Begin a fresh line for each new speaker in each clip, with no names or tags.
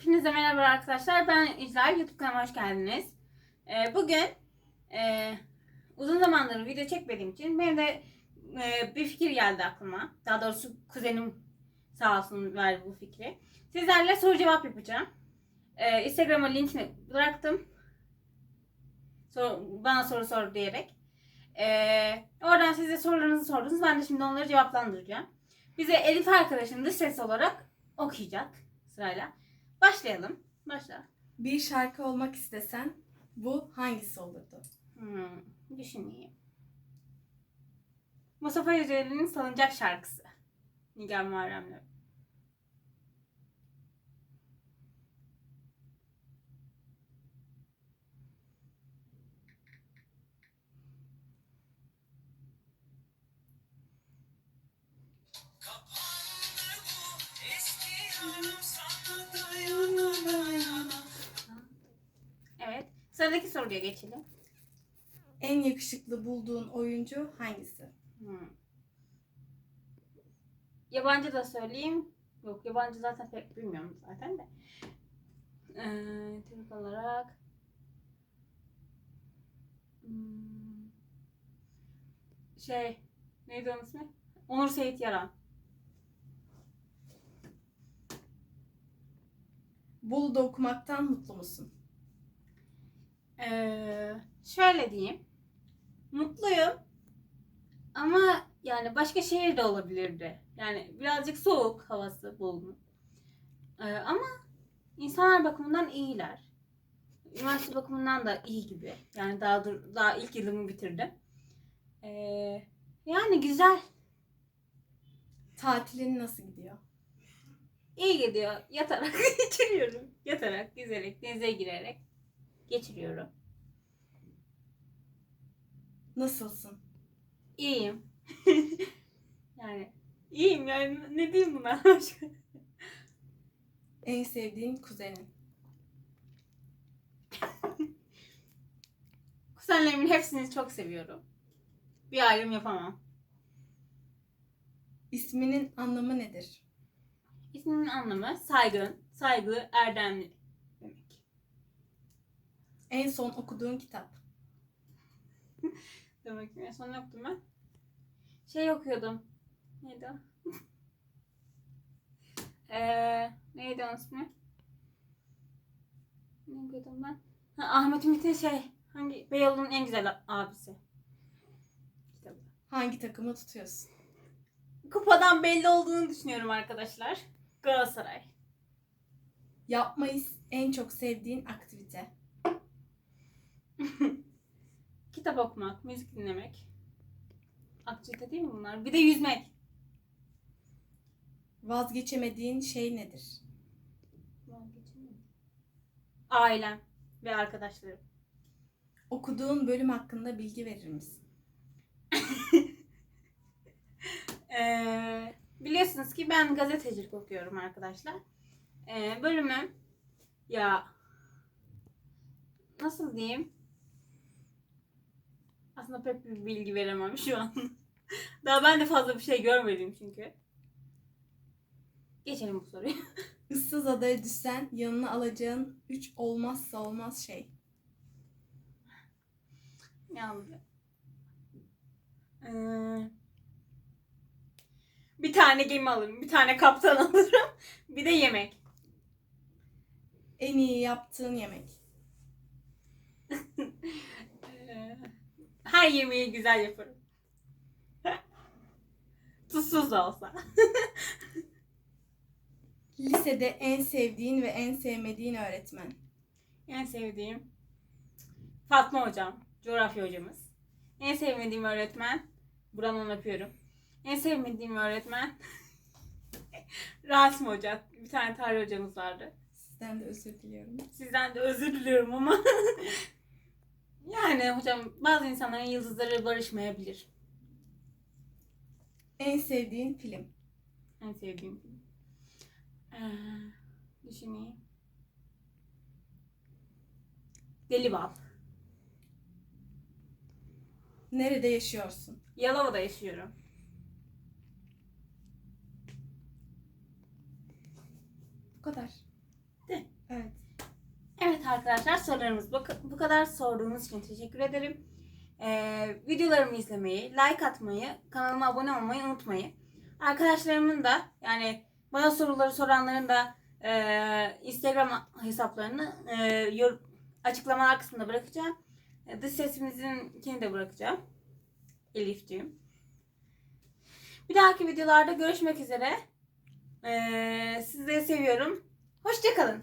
Hepinize merhaba arkadaşlar. Ben İclal. YouTube kanalıma hoş geldiniz. Ee, bugün e, uzun zamandır video çekmediğim için benim de e, bir fikir geldi aklıma. Daha doğrusu kuzenim sağ olsun verdi bu fikri. Sizlerle soru cevap yapacağım. Ee, Instagram'a linkini bıraktım. Sor- bana soru sor diyerek. Ee, oradan size sorularınızı sordunuz. Ben de şimdi onları cevaplandıracağım. Bize Elif arkadaşım dış ses olarak okuyacak sırayla. Başlayalım. Başla.
Bir şarkı olmak istesen bu hangisi olurdu?
Hmm, düşüneyim. Mustafa Yücel'in Salıncak şarkısı. Nigar Muharrem'le. Sıradaki soruya geçelim.
En yakışıklı bulduğun oyuncu hangisi?
Hmm. Yabancı da söyleyeyim. Yok yabancı zaten pek bilmiyorum zaten de. Ee, Türk olarak hmm, şey neydi onun ismi? Onur Seyit Yaran.
Bolu'da okumaktan mutlu musun?
Ee, şöyle diyeyim. Mutluyum. Ama yani başka şehir de olabilirdi. Yani birazcık soğuk havası Bolu'nun. Ee, ama insanlar bakımından iyiler. Üniversite bakımından da iyi gibi. Yani daha dur, daha ilk yılımı bitirdim. Ee, yani güzel.
Tatilin nasıl gidiyor?
İyi gidiyor. Yatarak geçiriyorum. Yatarak, yüzerek, denize girerek geçiriyorum.
Nasılsın?
İyiyim. yani iyiyim yani ne diyeyim buna?
En sevdiğin kuzenin?
Kuzenlerimin hepsini çok seviyorum. Bir ayrım yapamam.
İsminin anlamı nedir?
İsmimin anlamı saygın, saygı, erdemli.
En son okuduğun kitap?
Demek ki en son ne okudum ben? Şey okuyordum. Neydi o? Eee neydi onun ismi? Ne okuyordum ben? Ha, Ahmet Ümit'in şey, hangi Beyoğlu'nun en güzel abisi. Kitabı.
Hangi takımı tutuyorsun?
Kupadan belli olduğunu düşünüyorum arkadaşlar. Galatasaray.
Yapmayı en çok sevdiğin aktivite?
Kitap okumak, müzik dinlemek. Aktivite değil mi bunlar? Bir de yüzmek.
Vazgeçemediğin şey nedir?
Ailem ve arkadaşlarım.
Okuduğun bölüm hakkında bilgi verir misin?
Ee, biliyorsunuz ki ben gazetecilik okuyorum arkadaşlar. Ee, bölümüm ya nasıl diyeyim? Aslında pek bir bilgi veremem şu an. Daha ben de fazla bir şey görmedim çünkü. Geçelim bu soruyu.
Issız adaya düşsen yanına alacağın üç olmazsa olmaz şey.
Yalnız. Ee, bir tane gemi alırım, bir tane kaptan alırım, bir de yemek.
En iyi yaptığın yemek.
Ee, her yemeği güzel yaparım. Tuzsuz da olsa.
Lisede en sevdiğin ve en sevmediğin öğretmen.
En sevdiğim Fatma hocam, coğrafya hocamız. En sevmediğim öğretmen, buradan öpüyorum. En sevmediğim öğretmen Rasim hoca. Bir tane tarih hocamız vardı.
Sizden de özür diliyorum.
Sizden de özür diliyorum ama. Yani hocam bazı insanların yıldızları barışmayabilir.
En sevdiğin film.
En sevdiğim film. Ee, düşüneyim. Deli Bal.
Nerede yaşıyorsun?
Yalova'da yaşıyorum.
Bu kadar.
De. arkadaşlar sorularımız bu, kadar. Sorduğunuz için teşekkür ederim. Ee, videolarımı izlemeyi, like atmayı, kanalıma abone olmayı unutmayın. Arkadaşlarımın da yani bana soruları soranların da e, Instagram hesaplarını e, açıklamalar kısmında bırakacağım. E, dış sesimizinkini de bırakacağım. Elifciğim. Bir dahaki videolarda görüşmek üzere. Ee, sizleri seviyorum. Hoşçakalın.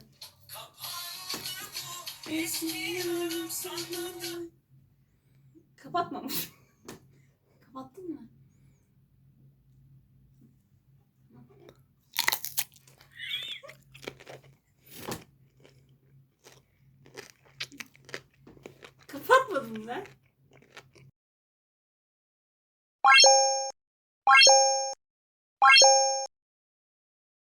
Kapatmamış. Kapattın mı? Kapatmadım ben.